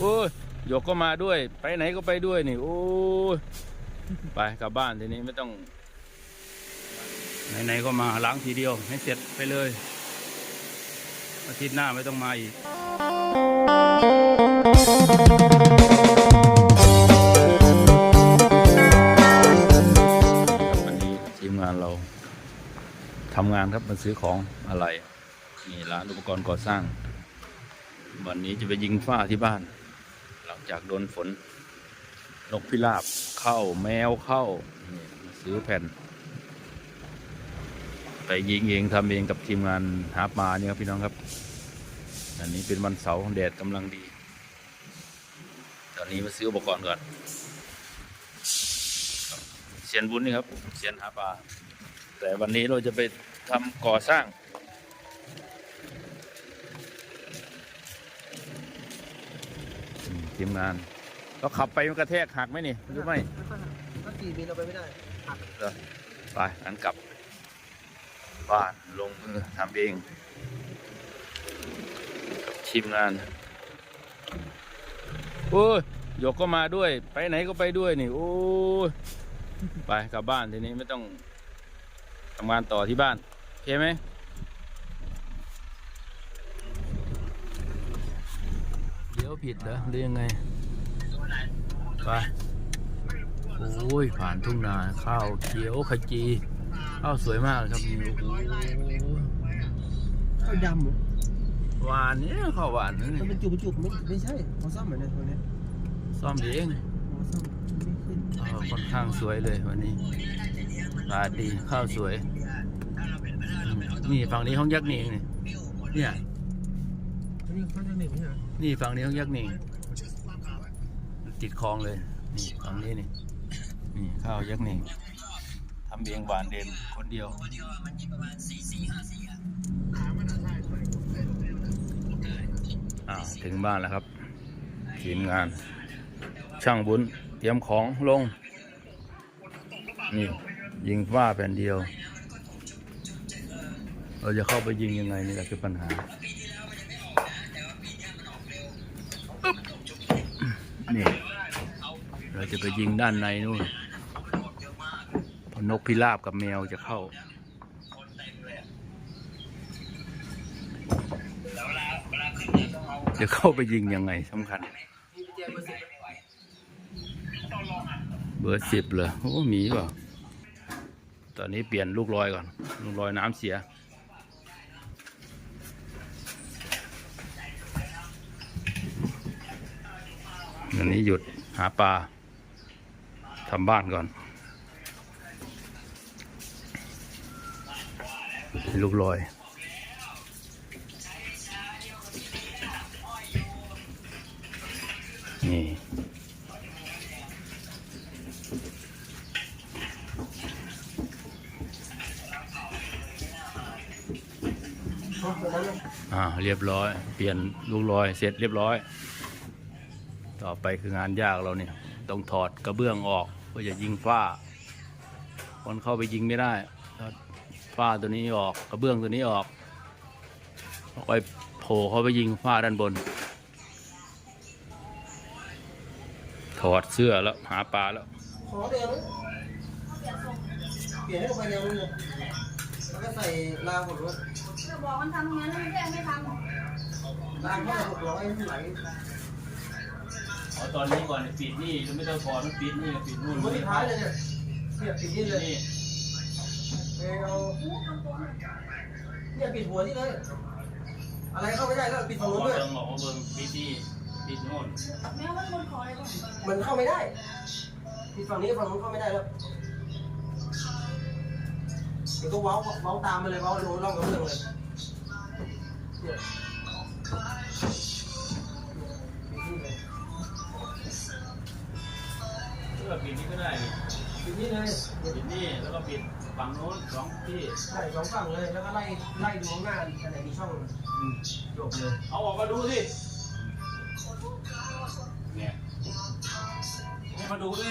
โอ้ยหยกก็มาด้วย ไปไหนก็ไปด้วยนี่ โอ้ยไปกลับบ้านทีนี้ไม่ต้อง ไหนๆก็มาล้างทีเดียว ให้เสร็จไปเลย อาทิตย์หน้าไม่ต้องมาอีกวันนี้ทีมงานเราทำงานครับมาซื้อของอะไรนี่ร้านอุปกรณ์ก่อสร้าง วันนี้จะไปยิงฝ้าที่บ้าน จากโดนฝน นกพิราบเข้าแมวเข้ามาซื้อแผ่น ไปยิงเองทำเองกับทีมงานหาปลาเนี่ยครับพี่น้องครับ อันนี้เป็นวันเสาร์แดดกำลังดี ตอนนี้มาซื้ออุปกรณ์ก่อนเสียนบุญนี่ครับเสียนหาปลาแต่วันนี้เราจะไปทำก่อสร้าง อืม ทีมงานเราขับไปมันกระแทกหักไหมนี่หรือไม่ไม่ค่อยหักถ้าสี่มีเราไปไม่ได้หักไปงั้นกลับบ้านลงมือทำเองกับทีมงานโอ้ยหยกก็มาด้วย ไปไหนก็ไปด้วยนี่ โอ้ยไปกลับบ้านทีนี้ไม่ต้องทำงานต่อที่บ้านโอเคไหมเลี้ยว ผิดเหรอหรือยังไงไปโอ้ยผ่านทุ่งนาข้าวเขียวขจีข้าวสวยมากเลยครับนี่โอ้โหข้าวดำเหรอหวานเนี่ยข้าวหวานนะมันนี่เป็นจุกจุกไม่ไม่ใช่เขาซ่อมเหมือนในตัวเนี้ยซ่อมเองเขาซ่อมไม่ขึ้นข้าวค่อนข้างสวยเลยวันนี้ตาดีข้าวสวยอืมนี่ฝั่งนี้ห้องยักษ์หนิงนี่เนี่ยอั นนี้เขาจะหนึ่งไม่ใช่เหรอนี่ฝั่งนี้ห้องยักหนิงติดคลองเลย นี่ฝั่งนี้นี่ นี่ข้าวแยกหนิงทำเองหวานเด่นคนเดียวอ่าถึงบ้านแล้วครับ ทีมงาน ช่างบุญเตรียมของลง นี่ยิงฝ้าแผ่นเดียว เราจะเข้าไปยิงยังไงนี่แหละคือปัญหา นี่ เราจะไปยิงด้านในนู่นเพราะนกพิราบกับแมวจะเข้าจะเข้าไปยิงยังไงสำคัญ เบอร์สิบไหมเบอร์สิบเลยโอ้ มีเปล่าตอนนี้เปลี่ยนลูกลอยก่อน ลูกลอยน้ำเสีย อันนี้หยุดหาปลาทำบ้านก่อน ลูกลอยนี่อ่าเรียบร้อย เปลี่ยนลูกลอย เสร็จเรียบร้อย ต่อไปคืองานยากเราเนี่ยต้องถอดกระเบื้องออกเพื่อจะยิงฝ้าคนเข้าไปยิงไม่ได้ถอดฝ้าตัวนี้ออกกระเบื้องตัวนี้ออกเอาไปโผล่เข้าไปยิงฝ้าด้านบน ถอดเสื้อแล้วหาปลาแล้วขอเดียวนะเปลี่ยนให้ลงไปเดียวนึงเลยแล้วก็ใส่รางผมด้วยจะบอกมันทำงั้นแล้วมันแก้ไม่ทรางเท่าไหร่หกร้อยไหล ตอนนี้ก่อนปิดนี่ไม่ต้องถอดมันปิดนี่ปิดนู่นคนสุดท้ายเลยเนี่ยเนี่ยปิดนี่เลยเออเอาเนี่ยปิดหัวนี่เลย อะไรเข้าไม่ได้แล้วปิดอฝั่งกนู้นด้วยเบิ่งออกมาเบิ่งปิดนี่ปิดนู่นแม้ว่าคนขออะไรบ้างมันเข้าไม่ได้ปิดฝั่งนี้ฝั่งนู้นเข้าไม่ได้แล้วเดี๋ยวก็ว้าเว้าตามไปเลยว้าโน้นร่องกับเรื่องเลย เพื่อปิดนี่ก็ได้นี่ปิดนี่เลยปิดนี่แล้วก็ปิดฝั่งโน้นสองที่ใช่สองฝั่งเลยแล้วก็ไล่ไล่ดูข้างหน้าอันไหนมีช่องจบเลยเอาออกมาดูสิเนี่ยให้มาดูสิ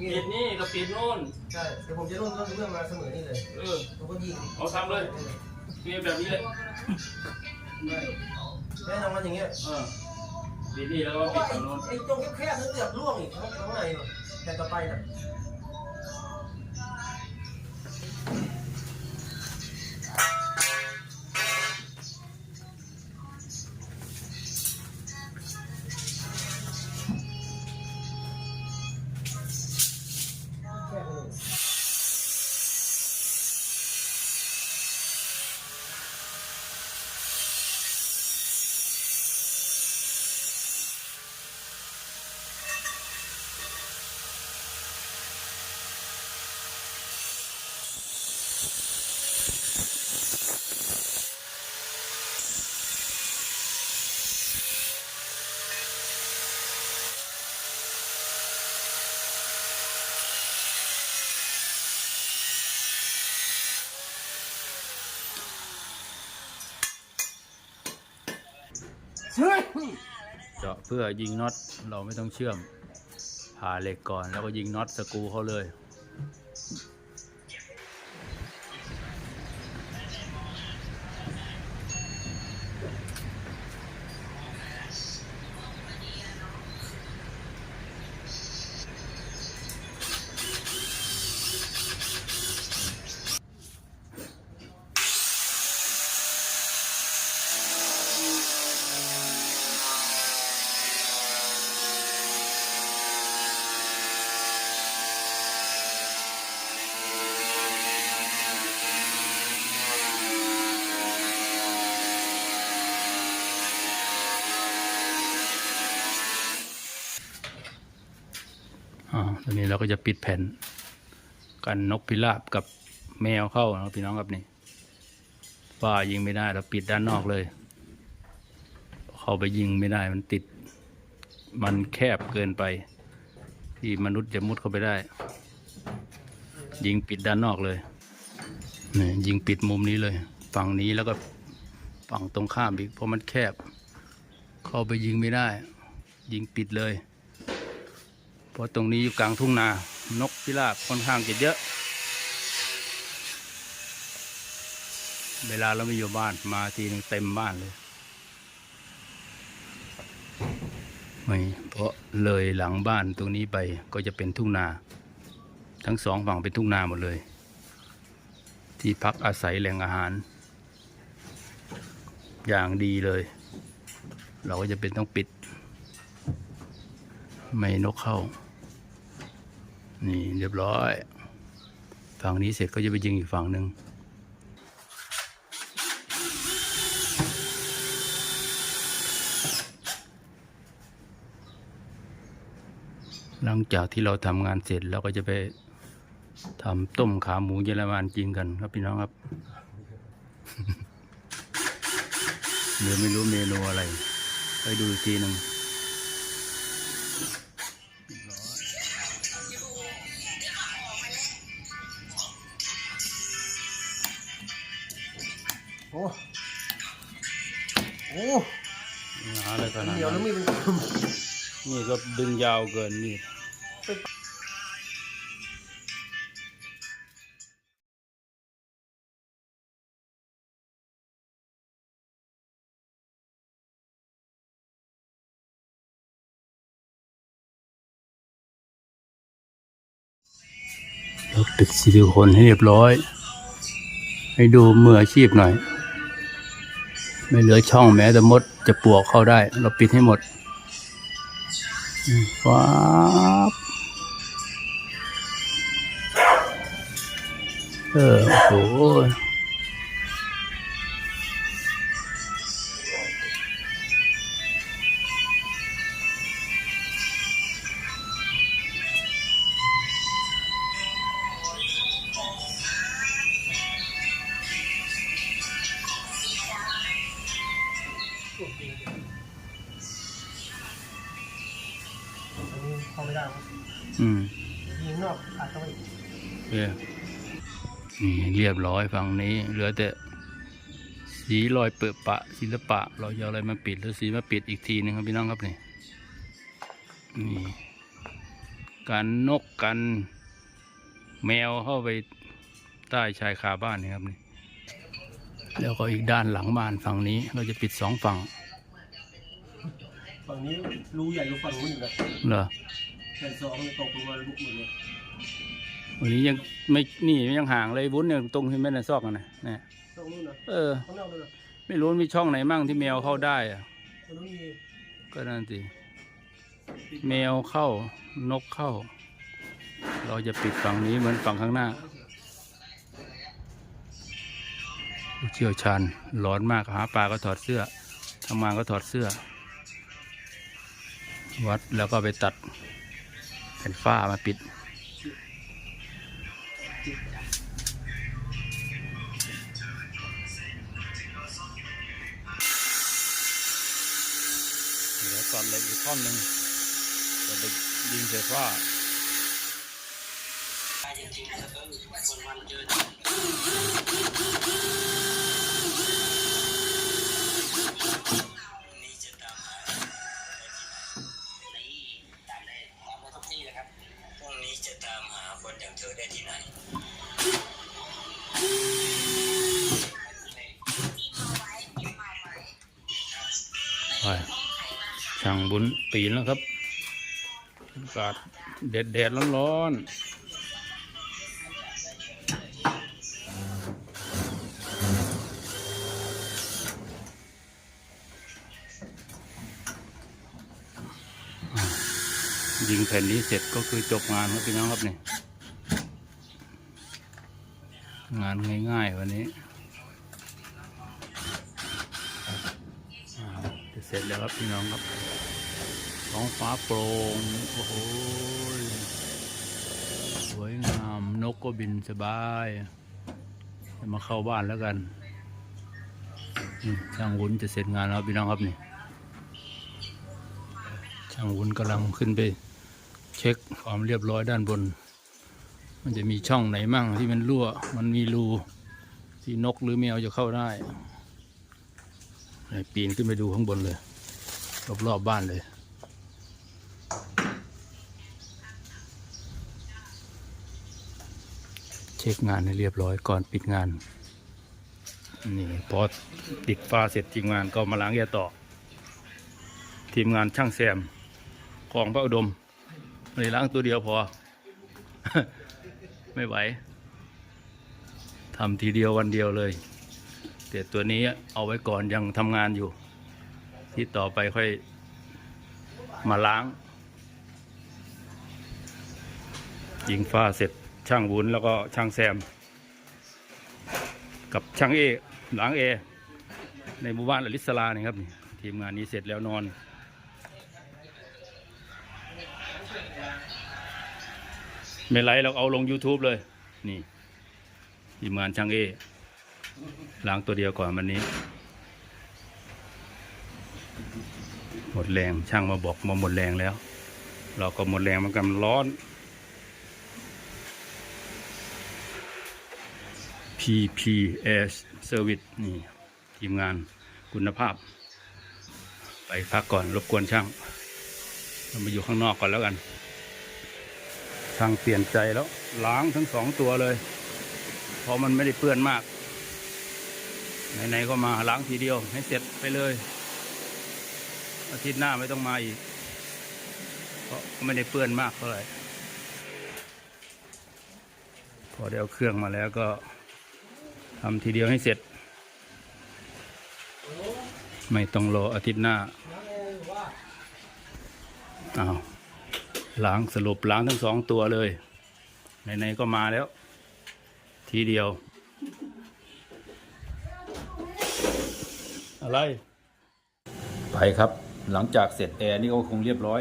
นี่ปิดนี่กับปิดโน้นใช่เดี๋ยวผมจะรุ่นเรื่องมาเสมอนี่เลยเออผมก็ยิงเอาทำเลยมีแบบนี้เลยได้แน่นอนอย่างเงี้ยเออปิ ดนี่แล้วก็ปิดตรงนู้นไอ้ตรงแคบๆนั่นเกือบร่วงอีกข้างข้งในแต่ต่อไปน่ะ เฮ้ยเจาะเพื่อยิงน็อตเราไม่ต้องเชื่อมผ่าเหล็กก่อนแล้วก็ยิงน็อตสกรูเขาเลย อ่าตอนนี้เราก็จะปิดแผ่น กันนกพิราบกับแมวเข้านะพี่น้องครับนี่ฝ้ายิงไม่ได้เราปิดด้านนอกเลย เข้าไปยิงไม่ได้มันติด มันแคบเกินไป ที่มนุษย์จะมุดเข้าไปได้ ยิงปิดด้านนอกเลยนี่ยิงปิดมุมนี้เลย ฝั่งนี้แล้วก็ฝั่งตรงข้ามอีกเพราะมันแคบ เข้าไปยิงไม่ได้ ยิงปิดเลย เพราะตรงนี้อยู่กลางทุ่งนา นกพิราบค่อนข้างจะเยอะ เวลาเราไม่อยู่บ้านมาทีหนึงเต็มบ้านเลยไม่เพราะเลยหลังบ้านตรงนี้ไปก็จะเป็นทุ่งนา ทั้งสองฝั่งเป็นทุ่งนาหมดเลย ที่พักอาศัยแหล่งอาหาร อย่างดีเลย เราก็จะเป็นต้องปิด ไม่นกเข้า นี่เรียบร้อย ฝั่งนี้เสร็จก็จะไปยิงอีกฝั่งหนึ่งหลังจากที่เราทำงานเสร็จเราก็จะไปทำต้มขาหมูเยอรมันกินกันครับพี่น้องครับเดี๋ยวไม่รู้เมนูอะไร ไปดูทีหนึ่ง ดียวแล้วมีเป็นนี่ก็ดึงยาวเกินนี่เราปิดซิลิโคนให้เรียบร้อย ให้ดูมืออาชีพหน่อย ไม่เหลือช่องแม้แต่มดจะปลวกเข้าได้ เราปิดให้หมดฟ้าบเออโอ้โห เข้าไม่ได้มั้งอืมยิงนอกอัดเข้าไปอีกโอเคนี่เรียบร้อยฝั่งนี้ เหลือแต่สีรอยเปื้อะปะศิลปะเราจะเอาอะไรมาปิดหรือสีมาปิดอีกทีหนึงครับพี่น้องครับนี่นี่กันนกกันแมวเข้าไปใต้ชายคาบ้านนี่ครับนี่แล้วก็อีกด้านหลังบ้านฝั่งนี้เราจะปิดสองฝั่ง ฝั่งนี้รูใหญ่กว่าฝั่งนู้นอีกนะเหรอแผ่นสองมันตกลงมาลุกหมดเลยวันนี้ยังไม่นี่ยังห่างเลยวุ้นเนี่ยตรงที่แม่นซอกกันนะเนี่ยตรงนู้นนะเออ ข้างนอกเลยนะไม่รู้มีช่องไหนมั่งที่แมวเข้าได้อะตรงนู้นมีก็นั่นสิแมวเข้านกเข้า เราจะปิดฝั่งนี้เหมือนฝั่งข้างหน้าผู้เชี่ยวชาญร้อนมากหาปลาก็ถอดเสื้อทำงานก็ถอดเสื้อ วัดแล้วก็ไปตัดแผ่นฝ้ามาปิด เหลือก่อนเหลยอีกท่อนหนึ่งจะไปยิงเสือฟ้าพ บุญปีนแล้วครับอากาศแดดแดดร้อนร้อนยิงแผ่นนี้เสร็จก็คือจบงานครับพี่น้องครับนี่งานง่ายๆวันนี้จะเสร็จแล้วครับพี่น้องครับ ท้องฟ้าโปร่งโอ้โหสวยงาม นกก็บินสบายจะมาเข้าบ้านแล้วกันช่างวุ้นจะเสร็จงานแล้วพี่น้องครับนี่ช่างวุ้นกำลังขึ้นไป เช็คความเรียบร้อยด้านบน มันจะมีช่องไหนมั่งที่มันรั่ว มันมีรูที่นกหรือแมวจะเข้าได้ปีนขึ้นไปดูข้างบนเลย รอบๆบบ้านเลย เช็คงานให้เรียบร้อยก่อนปิดงาน นี่พอติดฟ้าเสร็จทีมงานก็มาล้างแยต่อ ทีมงานช่างแซมของพระอุดมไม่ล้างตัวเดียวพอ ไม่ไหวทำทีเดียววันเดียวเลย แต่ตัวนี้เอาไว้ก่อนยังทำงานอยู่ ที่ต่อไปค่อยมาล้างยิงฟ้าเสร็จ ช่างวุ้นแล้วก็ช่างแซม กับช่างเอล้างเอ ในหมู่บ้านอลิสลาเนี่ยครับทีมงานนี้เสร็จแล้วนอน ไม่ไรเราเอาลง YouTube เลย นี่ทีมงานช่างเอล้างตัวเดียวก่อนวันนี้ หมดแรงช่างมาบอกมาหมดแรงแล้ว เราก็หมดแรงมันกันร้อน PPS Service นี่ทีมงานคุณภาพ ไปพักก่อนรบกวนช่างเรามาอยู่ข้างนอกก่อนแล้วกัน ช่างเปลี่ยนใจแล้ว ล้างทั้งสองตัวเลย เพราะมันไม่ได้เปื้อนมาก ไหนๆก็มาล้างทีเดียวให้เสร็จไปเลย อาทิตย์หน้าไม่ต้องมาอีก เพราะไม่ได้เปื้อนมากเท่าไหร่พอได้เอาเครื่องมาแล้วก็ ทำทีเดียวให้เสร็จ ไม่ต้องรออาทิตย์หน้าอ้าวล้างสรุปล้างทั้งสองตัวเลยไหนๆก็มาแล้ว ทีเดียว อะไร ไปครับหลังจากเสร็จแอร์นี่ก็คงเรียบร้อย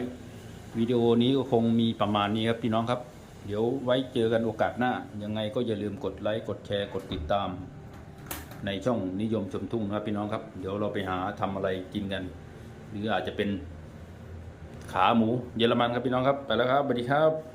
วิดีโอนี้ก็คงมีประมาณนี้ครับพี่น้องครับ เดี๋ยวไว้เจอกันโอกาสหน้า ยังไงก็อย่าลืมกดไลค์กดแชร์กดติดตาม ในช่องนิยมชมทุ่งนะครับพี่น้องครับ เดี๋ยวเราไปหาทำอะไรกินกัน หรืออาจจะเป็นขาหมูเยอรมันครับพี่น้องครับ ไปแล้วครับสวัสดีครับ